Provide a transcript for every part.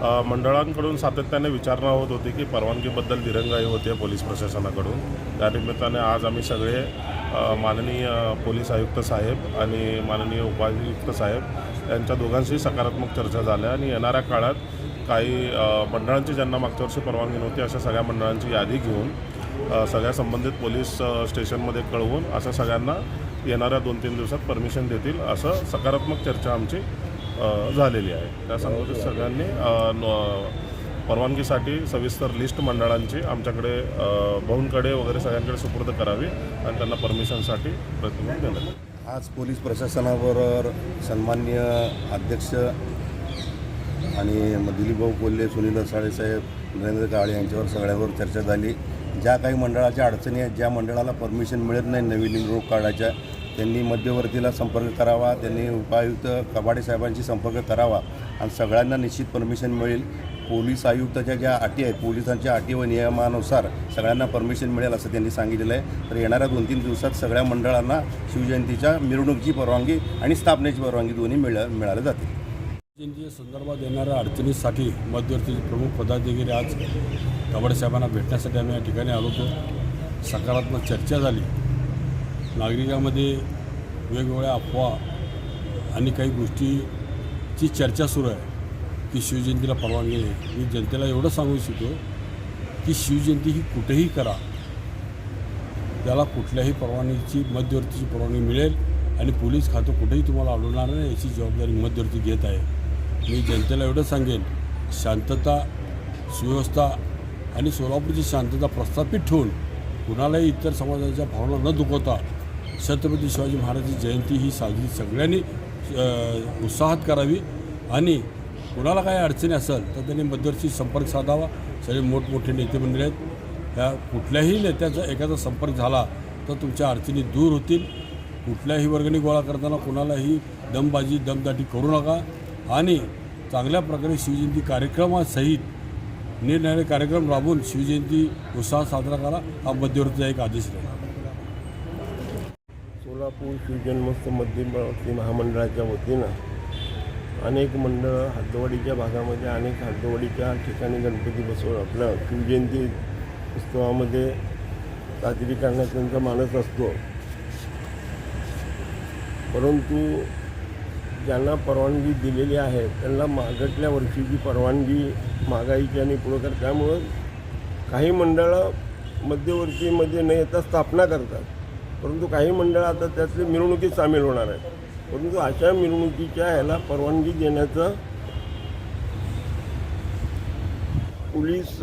मंडळांकडून सातत्याने विचारणा होत होती की परवानगीबद्दल दिरंगाई होते पोलीस प्रशासनाकडून. त्या निमित्ताने आज आम्ही सगळे माननीय पोलीस आयुक्त साहेब आणि माननीय उपायुक्त साहेब यांच्या दोघांशी सकारात्मक चर्चा झाल्या आणि येणाऱ्या काळात काही मंडळांची ज्यांना मागच्या वर्षी परवानगी नव्हती अशा सगळ्या मंडळांची यादी घेऊन सगळ्या संबंधित पोलीस स्टेशनमध्ये कळवून अशा सगळ्यांना येणाऱ्या दोन तीन दिवसात परमिशन देतील असं सकारात्मक चर्चा आमची झालेली आहे. त्या संबंधित सगळ्यांनी परवानगीसाठी सविस्तर लिस्ट मंडळांची आमच्याकडे भाऊंकडे वगैरे सगळ्यांकडे सुपूर्द करावी आणि त्यांना परमिशनसाठी प्रयत्न देण्यात आज पोलीस प्रशासनाबरोबर सन्मान्य अध्यक्ष आणि दिलीपभाऊ कोल्हे सुनील साळेसाहेब नरेंद्र काळे यांच्यावर सगळ्यावर चर्चा झाली. ज्या काही मंडळाच्या अडचणी आहेत ज्या मंडळाला परमिशन मिळत नाही नवीन रोग काढायच्या त्यांनी मध्यवर्तीला संपर्क करावा त्यांनी उपायुक्त कबाडे साहेबांशी संपर्क करावा आणि सगळ्यांना निश्चित परमिशन मिळेल. पोलीस आयुक्ताच्या ज्या अटी आहेत पोलिसांच्या अटी व नियमानुसार सगळ्यांना परमिशन मिळेल असं त्यांनी सांगितलेलं आहे. तर येणाऱ्या दोन तीन दिवसात सगळ्या मंडळांना शिवजयंतीच्या मिरवणुकीची परवानगी आणि स्थापनेची परवानगी दोन्ही मिळ मिळाल्या जाते. जयंतीच्या संदर्भात येणाऱ्या अडचणीसाठी मध्यवर्तीचे प्रमुख पदाधिकारी आज कबाडे साहेबांना भेटण्यासाठी आम्ही या ठिकाणी आलो होतो. सकारात्मक चर्चा झाली. नागरिकांमध्ये वेगवेगळ्या अफवा आणि काही गोष्टीची चर्चा सुरू आहे की शिवजयंतीला परवानगी नाही मी जनतेला एवढं सांगू इच्छितो की शिवजयंती ही कुठेही करा. त्याला कुठल्याही परवानगीची मध्यवर्तीची परवानगी मिळेल आणि पोलीस खातं कुठेही तुम्हाला अडवणार नाही याची जबाबदारी मध्यवर्ती घेत आहे. मी जनतेला एवढं सांगेन शांतता सुव्यवस्था आणि सोलापूरची शांतता प्रस्थापित ठेवून कुणालाही इतर समाजाच्या भावना न दुखवता छत्रपती शिवाजी महाराजांची जयंती ही साजरी सगळ्यांनी उत्साहात करावी. आणि कोणाला काही अडचणी असेल तर त्यांनी मध्यवर्ती संपर्क साधावा. सगळे मोठमोठे नेते मंडळी आहेत. त्या कुठल्याही नेत्याचा एखादा संपर्क झाला तर तुमच्या अडचणी दूर होतील. कुठल्याही वर्गणी गोळा करताना कुणालाही दमबाजी दमदाटी करू नका. आणि चांगल्या प्रकारे शिवजयंती कार्यक्रमासहित निरनिराळे कार्यक्रम राबवून शिवजयंती उत्साह साजरा करा. हा मध्यवर्तीचा एक आदेश राहील. सोलापूर शिवजन्मोत्सव मध्यमती महामंडळाच्या वतीनं अनेक मंडळ हद्दवाडीच्या भागामध्ये अनेक हद्दवाडीच्या ठिकाणी गणपती बसवून आपलं शिवजयंती उत्सवामध्ये साजरी करण्यात त्यांचा मानस असतो. परंतु ज्यांना परवानगी दिलेली आहे त्यांना मागटल्या वर्षीची परवानगी मागायची आणि पुढं कर त्यामुळं काही मंडळं मध्यवर्तीमध्ये न येता स्थापना करतात. परंतु काही मंडळं आता त्यातली मिरवणुकीत सामील होणार आहेत. परंतु अशा मिरवणुकीच्या ह्याला परवानगी देण्याचं पोलीस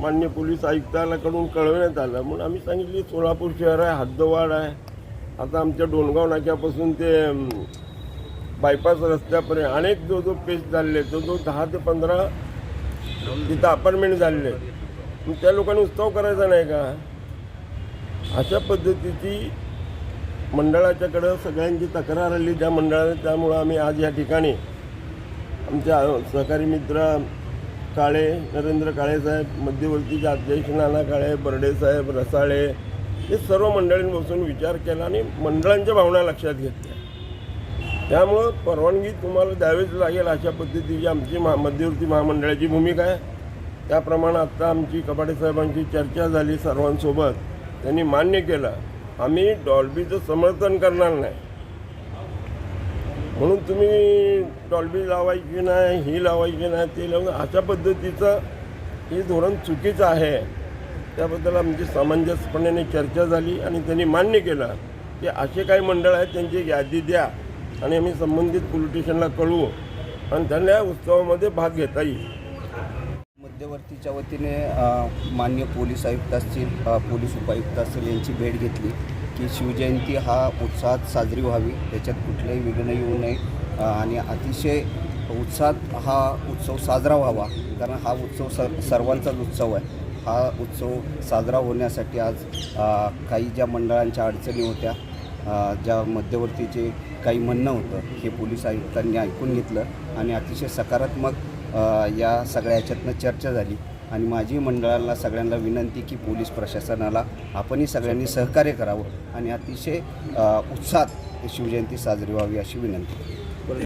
मान्य पोलीस आयुक्तालाकडून कळवण्यात आलं. म्हणून आम्ही सांगितली सोलापूर शहर आहे हद्दवाड आहे. आता आमच्या डोणगाव नाक्यापासून ते बायपास रस्त्यापर्यंत अनेक जो जो पेच झालेले आहेत, जो जो दहा ते पंधरा तिथं अपार्टमेंट झालेले त्या लोकांनी उत्सव करायचा नाही का? अशा पद्धतीची मंडळाच्याकडं सगळ्यांची तक्रार आली त्या मंडळाने त्यामुळं आम्ही आज या ठिकाणी आमच्या सहकारी मित्र काळे नरेंद्र काळेसाहेब मध्यवर्तीचे अध्यक्ष नाना काळे बर्डेसाहेब रसाळे हे सर्व मंडळींनी बसून विचार केला आणि मंडळांच्या भावना लक्षात घेतल्या. त्यामुळं परवानगी तुम्हाला द्यावीच लागेल अशा पद्धतीची आमची महा मध्यवर्ती महामंडळाची भूमिका आहे. त्याप्रमाणे आत्ता आमची कपाटे साहेबांची चर्चा झाली सर्वांसोबत. त्यांनी मान्य केलं. आम्ही डॉल्बीचं समर्थन करणार नाही. म्हणून तुम्ही डॉल्बी लावायची नाही ही लावायची नाही ते लावून अशा पद्धतीचं हे धोरण चुकीचं आहे. त्याबद्दल आमची सामंजस्यपणाने चर्चा झाली आणि त्यांनी मान्य केलं की असे काही मंडळ आहेत त्यांची यादी द्या आणि आम्ही संबंधित पोलीस स्टेशनला कळवू आणि त्यांना या उत्सवामध्ये भाग घेता येईल. मध्यवर्तीच्या वतीने मान्य पोलीस आयुक्त असतील पोलीस उपायुक्त असतील यांची भेट घेतली की शिवजयंती हा उत्साहात साजरी व्हावी. त्याच्यात कुठलंही विघ्न येऊ नये. आणि अतिशय उत्साहात हा उत्सव साजरा व्हावा. कारण हा उत्सव स सर्वांचाच उत्सव आहे. हा उत्सव साजरा होण्यासाठी आज काही ज्या मंडळांच्या अडचणी होत्या ज्या मध्यवर्तीचे काही म्हणणं होतं हे पोलीस आयुक्तांनी ऐकून घेतलं आणि अतिशय सकारात्मक या सगळ्या ह्याच्यातनं चर्चा झाली. आणि माझी मंडळाला सगळ्यांना विनंती की पोलीस प्रशासनाला आपणही सगळ्यांनी सहकार्य करावं. आणि अतिशय उत्साहात शिवजयंती साजरी व्हावी अशी विनंती.